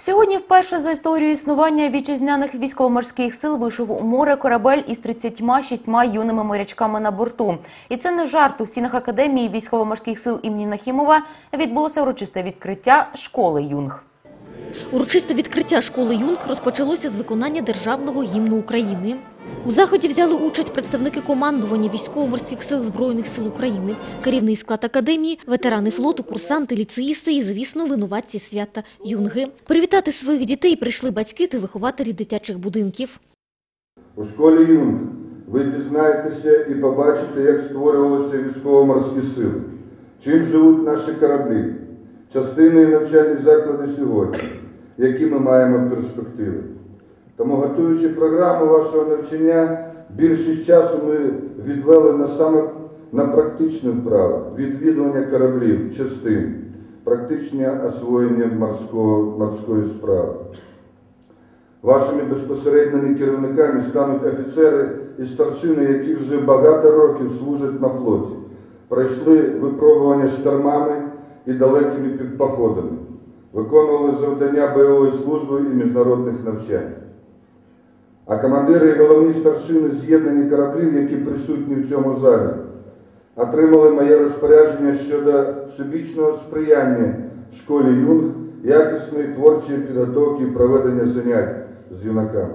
Сьогодні вперше за історію існування вітчизняних військово-морських сил вийшов у море корабель із 36 юними морячками на борту. І це не жарт. У стінах Академії військово-морських сил імені Нахімова відбулося урочисте відкриття школи юнг. Урочисте відкриття школи Юнг розпочалося з виконання державного гімну України. У заході взяли участь представники командування військово-морських сил Збройних сил України, керівний склад академії, ветерани флоту, курсанти, ліцеїсти і, звісно, винуватці свята Юнги. Привітати своїх дітей прийшли батьки та вихователі дитячих будинків. У школі Юнг ви дізнаєтеся і побачите, як створювалися військово-морські сили, чим живуть наші кораблі, частини і навчальні заклади сьогодні, які ми маємо перспективи. Тому, готуючи програму вашого навчання, більшість часу ми відвели на саме на практичне вправо, відвідування кораблів, частин, практичне освоєння морського, морської справи. Вашими безпосередніми керівниками стануть офіцери і старшини, які вже багато років служать на флоті, пройшли випробування штормами і далекими підпоходами, виконували завдання бойової служби і міжнародних навчань. А командири і головні старшини з'єднані кораблів, які присутні в цьому залі, отримали моє розпорядження щодо всебічного сприяння школі юнг, якісної творчої підготовки і проведення занять з юнаками.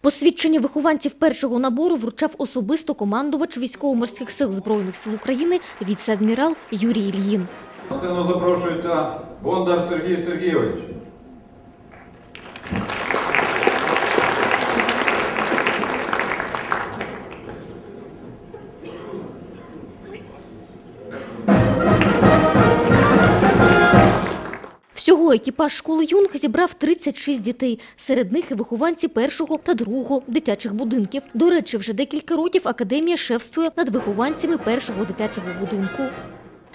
Посвідчення вихованців першого набору вручав особисто командувач військово-морських сил Збройних сил України віце-адмірал Юрій Ільїн. Сцену запрошується Бондар Сергій Сергійович. Всього екіпаж школи Юнг зібрав 36 дітей. Серед них і вихованці першого та другого дитячих будинків. До речі, вже декілька років академія шефствує над вихованцями першого дитячого будинку.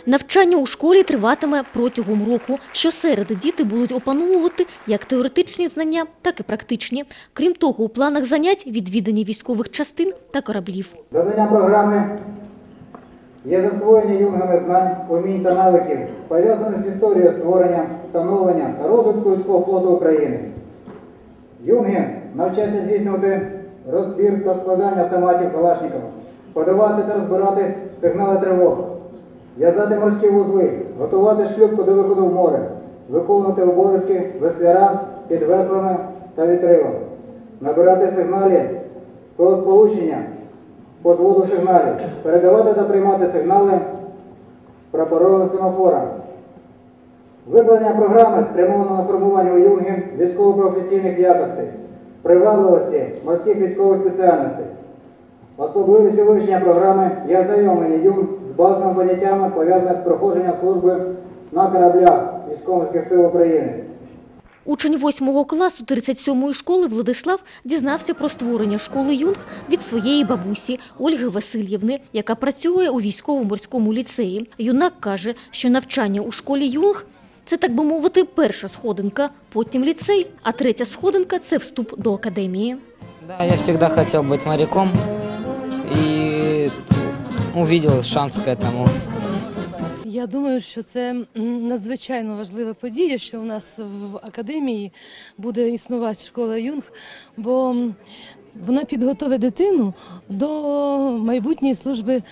Навчання у школі триватиме протягом року. Щосереди діти будуть опановувати як теоретичні знання, так і практичні. Крім того, у планах занять відвідання військових частин та кораблів. Завдання програми є засвоєння юнгами знань, умінь та навиків, пов'язаних з історією створення, становлення та розвитку військового флоту України. Юнги навчаться здійснювати розбір та складання автоматів Калашникова, подавати та розбирати сигнали тривог, в'язати морські вузли, готувати шлюпку до виходу в море, виконувати обов'язки весляра під веслами та вітрилом, набирати сигналі про сполучення по зводу сигналів, передавати та приймати сигнали прапоровим семафорам. Викладення програми спрямовано на формування у юнгів військово-професійних якостей, привабливості морських військових спеціальностей. Особливістю вивчення програми є ознайомлення юнг з базовими поняттями, пов'язаними з проходженням служби на кораблях військово-морських сил України. Учень 8 класу 37-ї школи Владислав дізнався про створення школи юнг від своєї бабусі Ольги Васильєвни, яка працює у військово-морському ліцеї. Юнак каже, що навчання у школі юнг – це, так би мовити, перша сходинка, потім ліцей, а третя сходинка – це вступ до академії. Я всегда хотел быть моряком и увидел шанс к этому. Я думаю, що це надзвичайно важлива подія, що у нас в академії буде існувати школа юнг, бо вона підготовить дитину до майбутньої служби е,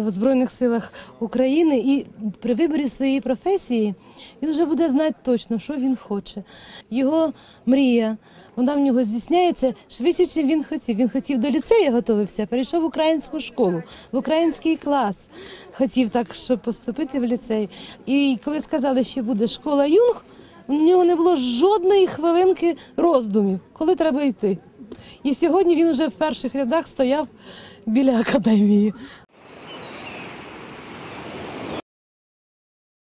в Збройних силах України і при виборі своєї професії він вже буде знати точно, що він хоче. Його мрія, вона в нього здійсняється швидше, ніж він хотів. Він хотів до ліцею готувався, перейшов в українську школу, в український клас. Хотів так, щоб поступити в ліцей. І коли сказали, що буде школа юнг, у нього не було жодної хвилинки роздумів, коли треба йти. І сьогодні він вже в перших рядах стояв біля академії.